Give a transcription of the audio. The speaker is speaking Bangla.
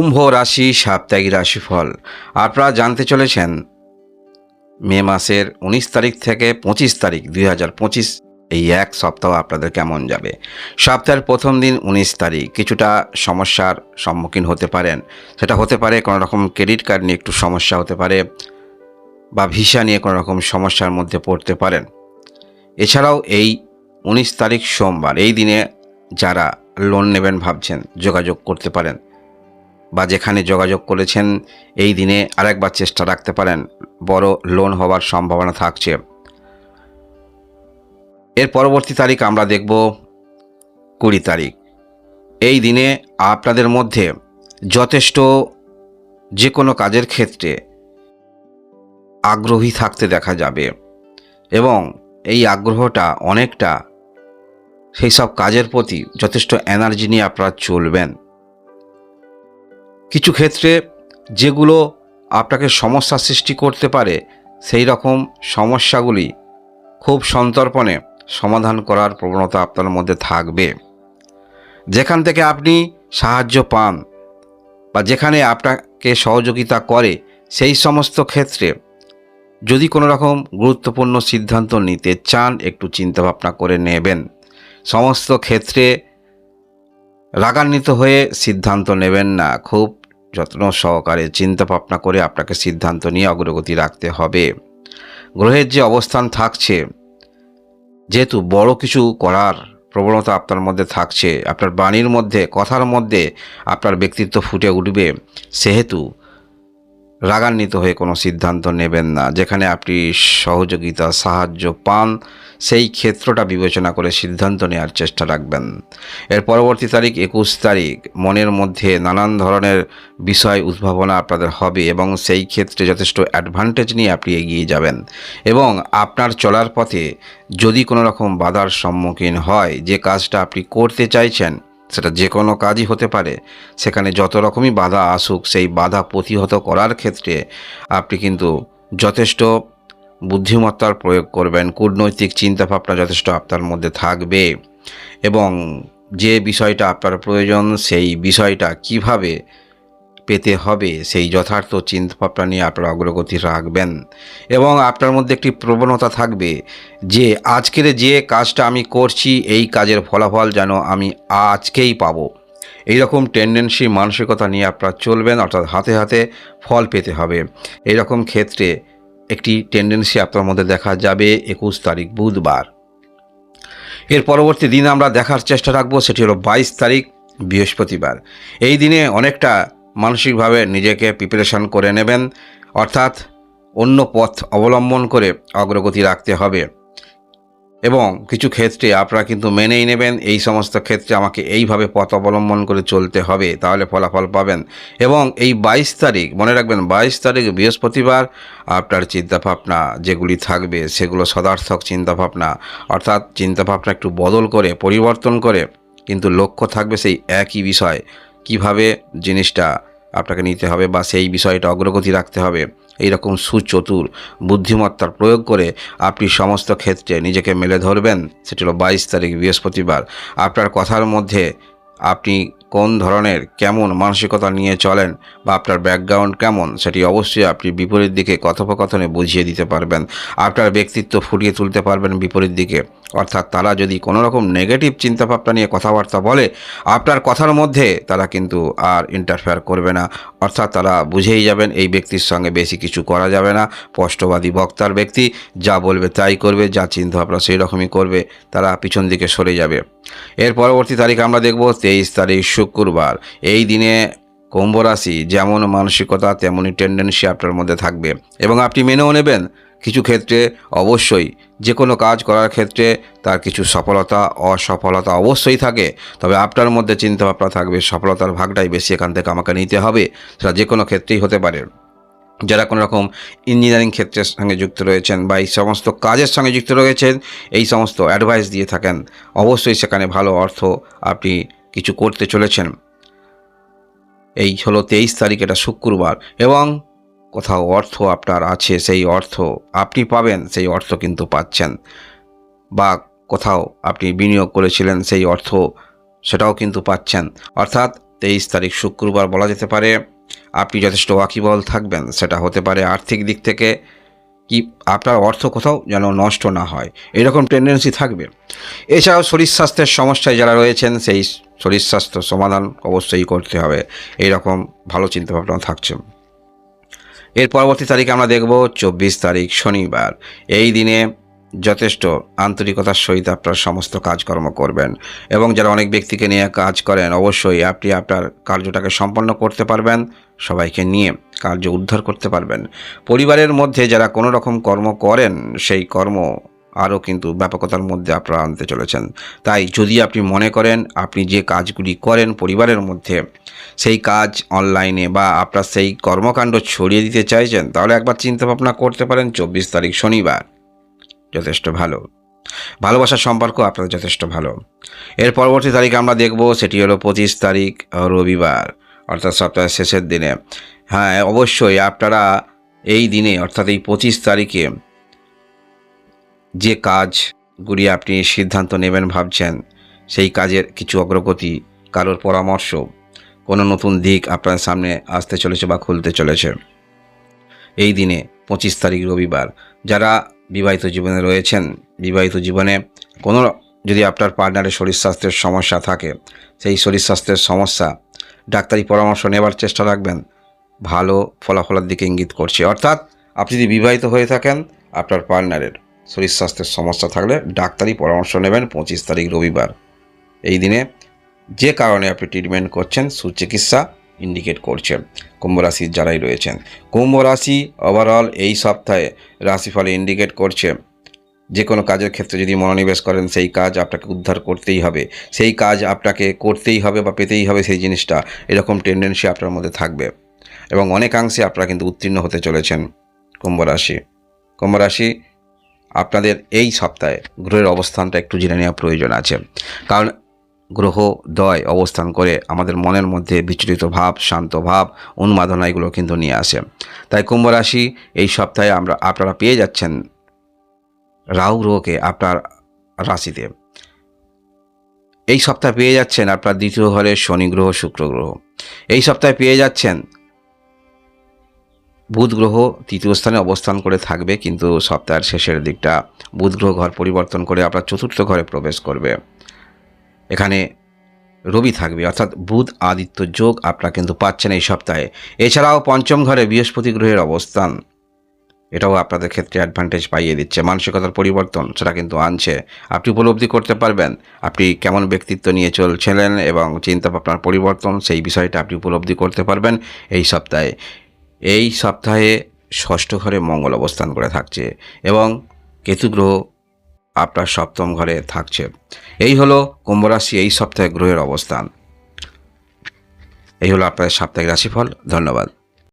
কুম্ভ রাশি, সাপ্তাহিক রাশিফল। আপনারা জানতে চলেছেন, মে মাসের উনিশ তারিখ থেকে পঁচিশ তারিখ দুই হাজার পঁচিশ, এই এক সপ্তাহ আপনাদের কেমন যাবে? সপ্তাহের প্রথম দিন উনিশ তারিখ, কিছুটা সমস্যার সম্মুখীন হতে পারেন। সেটা হতে পারে কোনো রকম ক্রেডিট কার্ড নিয়ে একটু সমস্যা হতে পারে বা ভিসা নিয়ে কোনো রকম সমস্যার মধ্যে পড়তে পারেন। এছাড়াও এই উনিশ তারিখ সোমবার, এই দিনে যারা লোন নেবেন ভাবছেন, যোগাযোগ করতে পারেন। বা যেখানে যোগাযোগ করেছেন, এই দিনে আরেকবার চেষ্টা রাখতে পারেন। বড় লোন হওয়ার সম্ভাবনা থাকছে। এর পরবর্তী তারিখ আমরা দেখব কুড়ি তারিখ। এই দিনে আপনাদের মধ্যে যথেষ্ট যে কোনো কাজের ক্ষেত্রে আগ্রহী থাকতে দেখা যাবে এবং এই আগ্রহটা অনেকটা সেই সব কাজের প্রতি যথেষ্ট এনার্জি নিয়ে আপনারা চলবেন। কিছু ক্ষেত্রে যেগুলো আপনাকে সমস্যা সৃষ্টি করতে পারে, সেই রকম সমস্যাগুলি খুব সন্তর্পণে সমাধান করার প্রবণতা আপনার মধ্যে থাকবে। যেখান থেকে আপনি সাহায্য পান বা যেখানে আপনাকে সহযোগিতা করে, সেই সমস্ত ক্ষেত্রে যদি কোনো রকম গুরুত্বপূর্ণ সিদ্ধান্ত নিতে চান, একটু চিন্তাভাবনা করে নেবেন। সমস্ত ক্ষেত্রে রাগান্বিত হয়ে সিদ্ধান্ত নেবেন না। খুব যত্ন সহকারে চিন্তা ভাবনা করে আপনাকে সিদ্ধান্ত নিয়ে অগ্রগতি রাখতে হবে। গ্রহের যে অবস্থান থাকছে, যেহেতু বড় কিছু করার প্রবণতা আপনার মধ্যে থাকছে, আপনার বাণীর মধ্যে, কথার মধ্যে আপনার ব্যক্তিত্ব ফুটে উঠবে, সেহেতু রাগান্বিত হয়ে কোনো সিদ্ধান্ত নেবেন না, যেখানে আপনি সহযোগিতা, সাহায্য পান। সেই ক্ষেত্রটা বিবেচনা করে সিদ্ধান্ত নেওয়ার চেষ্টা রাখবেন। এর পরবর্তী তারিখ একুশ তারিখ। মনের মধ্যে নানান ধরনের বিষয় উদ্ভাবনা আপনাদের হবে এবং সেই ক্ষেত্রে যথেষ্ট অ্যাডভান্টেজ নিয়ে আপনি এগিয়ে যাবেন। এবং আপনার চলার পথে যদি কোনো রকম বাধার সম্মুখীন হয়, যে কাজটা আপনি করতে চাইছেন, সেটা যে কোনো কাজই হতে পারে। সেখানে যত রকমই বাধা আসুক, সেই বাধা প্রতিহত করার ক্ষেত্রে আপনি কিন্তু যথেষ্ট বুদ্ধিমত্তার প্রয়োগ করবেন, কূটনৈতিক চিন্তাভাবনা যথেষ্ট আপনার মধ্যে থাকবে এবং যে বিষয়টা আপনার প্রয়োজন, সেই বিষয়টা কীভাবে পেতে হবে, সেই যথার্থ চিন্তাভাবনা নিয়ে আপনারা অগ্রগতি রাখবেন এবং আপনার মধ্যে একটি প্রবণতা থাকবে যে আজকের যে কাজটা আমি করছি, এই কাজের ফলাফল যেন আমি আজকেই পাবো। এইরকম টেন্ডেন্সি মানসিকতা নিয়ে আপনারা চলবেন, অর্থাৎ হাতে হাতে ফল পেতে হবে। এইরকম ক্ষেত্রে একটি টেন্ডেন্সি আপনার মধ্যে দেখা যাবে একুশ তারিখ বুধবার। এর পরবর্তী দিন আমরা দেখার চেষ্টা রাখব, সেটি হলো বাইশ তারিখ বৃহস্পতিবার। এই দিনে অনেকটা মানসিকভাবে নিজেকে প্রিপারেশন করে নেবেন, অর্থাৎ অন্য পথ অবলম্বন করে অগ্রগতি রাখতে হবে। এবং কিছু ক্ষেত্রে আপনারা কিন্তু মেনেই নেবেন, এই সমস্ত ক্ষেত্রে আমাকে এইভাবে পথ অবলম্বন করে চলতে হবে, তাহলে ফলাফল পাবেন। এবং এই বাইশ তারিখ, মনে রাখবেন, বাইশ তারিখ বৃহস্পতিবার আপনার চিন্তাভাবনা যেগুলি থাকবে, সেগুলো সদার্থক চিন্তাভাবনা। অর্থাৎ চিন্তাভাবনা একটু বদল করে, পরিবর্তন করে, কিন্তু লক্ষ্য থাকবে সেই একই বিষয়। কীভাবে জিনিসটা আপনাকে নিতে হবে বা সেই বিষয়টা অগ্রগতি রাখতে হবে। এইরকম সুচতুর বুদ্ধিমত্তার প্রয়োগ করে আপনি সমস্ত ক্ষেত্রে নিজেকে মেলে ধরবেন, সেটি হলো বাইশ তারিখ বৃহস্পতিবার। আপনার কথার মধ্যে আপনি কোন ধরনের কেমন মানসিকতা নিয়ে চলেন বা আপনার ব্যাকগ্রাউন্ড কেমন, সেটি অবশ্যই আপনি বিপরীত দিকে কথোপকথনে বুঝিয়ে দিতে পারবেন। আপনার ব্যক্তিত্ব ফুটিয়ে তুলতে পারবেন বিপরীত দিকে। অর্থাৎ তারা যদি কোনো রকম নেগেটিভ চিন্তাভাবনা নিয়ে কথাবার্তা বলে, আপনার কথার মধ্যে তারা কিন্তু আর ইন্টারফেয়ার করবে না। অর্থাৎ তারা বুঝেই যাবেন এই ব্যক্তির সঙ্গে বেশি কিছু করা যাবে না। স্পষ্টবাদী বক্তার ব্যক্তি যা বলবে তাই করবে, যা চিন্তাভাবনা সেই রকমই করবে, তারা পিছন দিকে সরে যাবে। এর পরবর্তী তারিখ আমরা দেখব তেইশ তারিখ শুক্রবার। এই দিনে কুম্ভ রাশি যেমন মানসিকতা, তেমনই টেন্ডেন্সি আপনার মধ্যে থাকবে। এবং আপনি মেনেও নেবেন। কিছু ক্ষেত্রে অবশ্যই যে কোনো কাজ করার ক্ষেত্রে তার কিছু সফলতা, অসফলতা অবশ্যই থাকে। তবে আপনার মধ্যে চিন্তাভাবনা থাকবে, সফলতার ভাগটাই বেশি এখান থেকে আমাকে নিতে হবে, সেটা যে কোনো ক্ষেত্রেই হতে পারে। যারা কোনো রকম ইঞ্জিনিয়ারিং ক্ষেত্রের সঙ্গে যুক্ত রয়েছেন বা এই সমস্ত কাজের সঙ্গে যুক্ত রয়েছেন, এই সমস্ত অ্যাডভাইস দিয়ে থাকেন, অবশ্যই সেখানে ভালো অর্থ আপনি কিছু করতে চলেছেন। এই হলো তেইশ তারিখ, এটা শুক্রবার এবং কোথাও অর্থ আপনার আছে, সেই অর্থ আপনি পাবেন, সেই অর্থ কিন্তু পাচ্ছেন। বা কোথাও আপনি বিনিয়োগ করেছিলেন, সেই অর্থ সেটাও কিন্তু পাচ্ছেন। অর্থাৎ তেইশ তারিখ শুক্রবার বলা যেতে পারে, আপনি যথেষ্ট ওয়াকিবল থাকবেন, সেটা হতে পারে আর্থিক দিক থেকে কি আপনার অর্থ কোথাও যেন নষ্ট না হয়, এরকম টেন্ডেন্সি থাকবে। এছাড়াও শরীর স্বাস্থ্যের সমস্যায় যারা রয়েছেন, সেই শরীর স্বাস্থ্য সমাধান অবশ্যই করতে হবে, এইরকম ভালো চিন্তাভাবনা থাকছে। এর পরবর্তী তারিখ আমরা দেখব চব্বিশ তারিখ শনিবার। এই দিনে যথেষ্ট আন্তরিকতার সহিত আপনার সমস্ত কাজকর্ম করবেন এবং যারা অনেক ব্যক্তিকে নিয়ে কাজ করেন, অবশ্যই আপনি আপনার কার্যটাকে সম্পন্ন করতে পারবেন, সবাইকে নিয়ে কার্য উদ্ধার করতে পারবেন। পরিবারের মধ্যে যারা কোনো রকম কর্ম করেন, সেই কর্ম আরও কিন্তু ব্যাপকতার মধ্যে আপনারা আনতে চলেছেন। তাই যদি আপনি মনে করেন আপনি যে কাজগুলি করেন পরিবারের মধ্যে, সেই কাজ অনলাইনে বা আপনার সেই কর্মকাণ্ড ছড়িয়ে দিতে চাইছেন, তাহলে একবার চিন্তা ভাবনা করতে পারেন চব্বিশ তারিখ শনিবার। যথেষ্ট ভালো। ভালোবাসার সম্পর্ক আপনাদের যথেষ্ট ভালো। এর পরবর্তী তারিখ আমরা দেখব সেটি হলো পঁচিশ তারিখ রবিবার, অর্থাৎ সপ্তাহের শেষের দিনে। হ্যাঁ অবশ্যই আপনারা এই দিনে, অর্থাৎ এই পঁচিশ তারিখে যে কাজ কাজগুলি আপনি সিদ্ধান্ত নেবেন ভাবছেন, সেই কাজের কিছু অগ্রগতি, কারোর পরামর্শ, কোনো নতুন দিক আপনার সামনে আসতে চলেছে বা খুলতে চলেছে। এই দিনে পঁচিশ তারিখ রবিবার, যারা বিবাহিত জীবনে রয়েছেন, বিবাহিত জীবনে কোনো যদি আপনার পার্টনারের শরীর স্বাস্থ্যের সমস্যা থাকে, সেই শরীর স্বাস্থ্যের সমস্যা, ডাক্তারি পরামর্শ নেবার চেষ্টা রাখবেন। ভালো ফলাফলের দিকে ইঙ্গিত করছে। অর্থাৎ, আপনি যদি বিবাহিত হয়ে থাকেন, আপনার পার্টনারের শরীর স্বাস্থ্যের সমস্যা থাকলে ডাক্তারি পরামর্শ নেবেন পঁচিশ তারিখ রবিবার। এই দিনে যে কারণে আপনি ট্রিটমেন্ট করছেন, সুচিকিৎসা ইন্ডিকেট করছে কুম্ভ রাশির যারাই রয়েছেন। কুম্ভ রাশি ওভারঅল এই সপ্তাহে রাশিফলে ইন্ডিকেট করছে। যে কোনো কাজের ক্ষেত্রে যদি মনোনিবেশ করেন, সেই কাজ আপনাকে উদ্ধার করতেই হবে। সেই কাজ আপনাকে করতেই হবে বা পেতেই হবে সেই জিনিসটা। এরকম টেন্ডেন্সি আপনার মধ্যে থাকবে। এবং অনেকাংশে আপনারা কিন্তু উত্তীর্ণ হতে চলেছেন কুম্ভ রাশি। কুম্ভ রাশি আপনাদের এই সপ্তাহে গ্রহের অবস্থানটা একটু জেনে নেওয়া প্রয়োজন আছে। কারণ গ্রহ দয় অবস্থান করে আমাদের মনের মধ্যে বিচলিত ভাব, শান্ত ভাব, উন্মাদনা এগুলো কিন্তু নিয়ে আসে। তাই কুম্ভ রাশি এই সপ্তাহে আমরা, আপনারা পেয়ে যাচ্ছেন রাহু গ্রহকে আপনার রাশিতে। এই সপ্তাহে পেয়ে যাচ্ছেন আপনার দ্বিতীয় ঘরে শনি গ্রহ, শুক্র গ্রহ। এই সপ্তাহে পেয়ে যাচ্ছেন বুধ গ্রহ তৃতীয় স্থানে অবস্থান করে থাকবে, কিন্তু সপ্তাহের শেষের দিকটা বুধ গ্রহ ঘর পরিবর্তন করে আপনার চতুর্থ ঘরে প্রবেশ করবে। এখানে রবি থাকবে, অর্থাৎ বুধ আদিত্য যোগ আপনারা কিন্তু পাচ্ছেন এই সপ্তাহে। এছাড়াও পঞ্চম ঘরে বৃহস্পতি গ্রহের অবস্থান, এটাও আপনাদের ক্ষেত্রে অ্যাডভান্টেজ পাইয়ে দিচ্ছে। মানসিকতার পরিবর্তন, সেটা কিন্তু আনছে। আপনি উপলব্ধি করতে পারবেন, আপনি কেমন ব্যক্তিত্ব নিয়ে চলছিলেন এবং চিন্তা ভাবনার পরিবর্তন, সেই বিষয়টা আপনি উপলব্ধি করতে পারবেন এই সপ্তাহে। এই সপ্তাহে ষষ্ঠ ঘরে মঙ্গল অবস্থান করে থাকছে এবং কেতু গ্রহ আপনার সপ্তম ঘরে থাকছে। এই হলো কুম্ভরাশি এই সপ্তাহে গ্রহের অবস্থান। এই হলো আপনাদের সাপ্তাহিক রাশিফল। ধন্যবাদ।